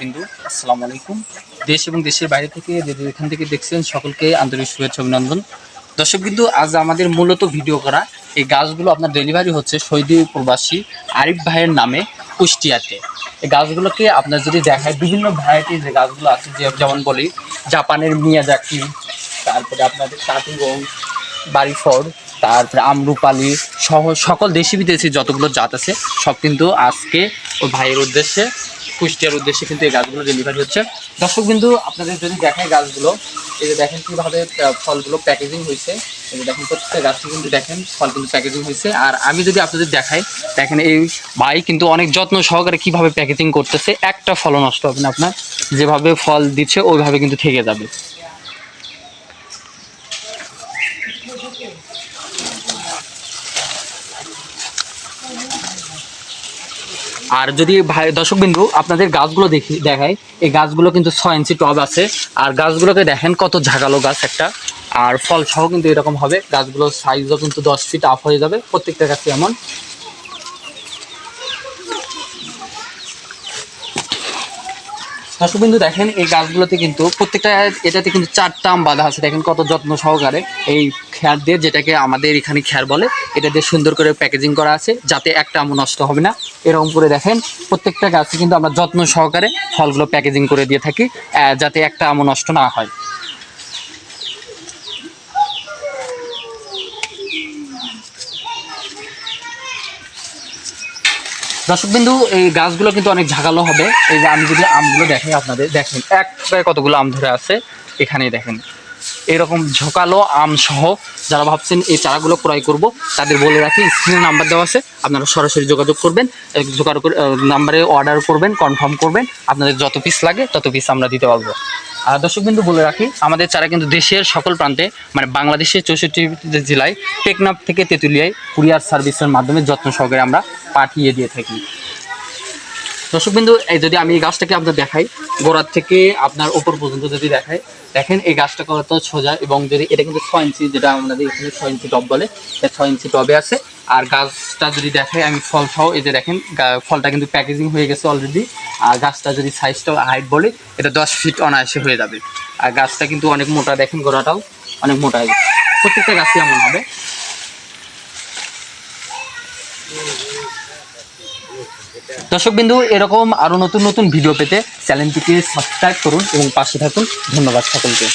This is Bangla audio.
বিন্দু আসসালামু আলাইকুম। দেশ এবং দেশের বাইরে থেকে যে এখান থেকে দেখছেন, সকলকে আন্তরিক শুভেচ্ছা, অভিনন্দন। দর্শক বিন্দু আজ আমাদের মূলত ভিডিও করা এই গাছগুলো আপনার ডেলিভারি হচ্ছে সৌদি প্রবাসী আরিফ ভাইয়ের নামে কুষ্টিয়াতে। এই গাছগুলোকে আপনার যদি দেখায়, বিভিন্ন ভ্যারাইটির যে গাছগুলো আছে, যে যেমন বলি, জাপানের মিয়া মিয়াজাকি, তারপরে আপনাদের টাটিগং বাড়িফড় তারপরে আমরুপালি, সহ, সকল দেশি বিদেশি যতগুলো জাত আছে, সব কিন্তু আজকে ওই ভাইয়ের উদ্দেশ্যে কুষ্টিয়ার উদ্দেশ্যে কিন্তু এই গাছগুলো ডেলিভারি হচ্ছে। দর্শক কিন্তু আপনাদের যদি দেখায় গাছগুলো, এই যে দেখেন কীভাবে ফলগুলো প্যাকেজিং হয়েছে। এই যে দেখেন প্রত্যেকটা গাছটি কিন্তু দেখেন, ফল কিন্তু প্যাকেজিং হয়েছে। আর আমি যদি আপনাদের দেখাই, দেখেন এই ভাই কিন্তু অনেক যত্ন সহকারে কীভাবে প্যাকেজিং করতেছে। একটা ফল নষ্ট হবে না আপনার। যেভাবে ফল দিচ্ছে, ওইভাবে কিন্তু থেকে যাবে। আর যদি ভাই দর্শক বিন্দু আপনাদের গাছগুলো দেখি দেখায় এই গাছগুলো কিন্তু ছয় ইঞ্চি টব আছে। আর গাছগুলোকে দেখেন কত ঝাঁকালো গাছ একটা। আর ফল সহ কিন্তু এরকম হবে। গাছগুলোর সাইজও কিন্তু দশ ফিট আপ হয়ে যাবে। প্রত্যেকটা গাছে এমন। দর্শক বিন্দু দেখেন, এই গাছগুলোতে কিন্তু প্রত্যেকটা এটাতে কিন্তু চারটা আম বাঁধা আছে। দেখেন কত যত্ন সহকারে এই খ্যার দিয়ে যেটাকে আমাদের এখানে খ্যার বলে, এটা দিয়ে সুন্দর করে প্যাকেজিং করা আছে যাতে একটা আম নষ্ট হবে না। এরকম করে দেখেন, প্রত্যেকটা গাছে কিন্তু আমরা যত্ন সহকারে ফলগুলো প্যাকেজিং করে দিয়ে থাকি যাতে একটা আম নষ্ট না হয়। দর্শকবিন্দু এই গাছগুলো কিন্তু অনেক ঝাঁকালো হবে। এই যে আমি যদি আমগুলো দেখাই আপনাদের দেখেন, এক প্রায় কতগুলো আম ধরে আছে, এখানেই দেখেন। এরকম ঝোকালো আম সহ যারা ভাবছেন এই চারাগুলো ক্রয় করব, তাদের বলে রাখি, স্ক্রিনে নাম্বার দেওয়া আছে, আপনারা সরাসরি যোগাযোগ করবেন যোগাযোগ নাম্বারে অর্ডার করবেন কনফার্ম করবেন, আপনাদের যত পিস লাগে, তত পিস আমরা দিতে পারব। আর দর্শক বিন্দু, বলে রাখি, আমাদের চারা কিন্তু দেশের সকল প্রান্তে মানে বাংলাদেশের চৌষট্টি জেলায়, টেকনাফ থেকে তেঁতুলিয়ায় কুরিয়ার সার্ভিসের মাধ্যমে যত্ন সহকারে আমরা পাঠিয়ে দিয়ে থাকি। দর্শকবিন্দু, এই যদি আমি এই গাছটাকে আপনার দেখাই, গোড়ার থেকে আপনার ওপর পর্যন্ত যদি দেখাই, দেখেন এই গাছটা কত সোজা এবং যদি এটা কিন্তু ছয় ইঞ্চি, যেটা আমাদের এখানে ছয় ইঞ্চি টব বলে ছয় ইঞ্চি টবে আছে। আর গাছটা যদি দেখাই আমি ফল সহ, এই যে দেখেন ফলটা কিন্তু প্যাকেজিং হয়ে গেছে অলরেডি আর গাছটা যদি সাইজটা হাইট বলে, এটা দশ ফিট অনায়াসে হয়ে যাবে। আর গাছটা কিন্তু অনেক মোটা, দেখেন গোড়াটাও অনেক মোটা। প্রত্যেকটা গাছই এমন হবে। দর্শকবিন্দু, এরকম আরও নতুন নতুন ভিডিও পেতে চ্যানেলটিকে সাবস্ক্রাইব করুন এবং পাশে থাকুন। ধন্যবাদ সকলকে।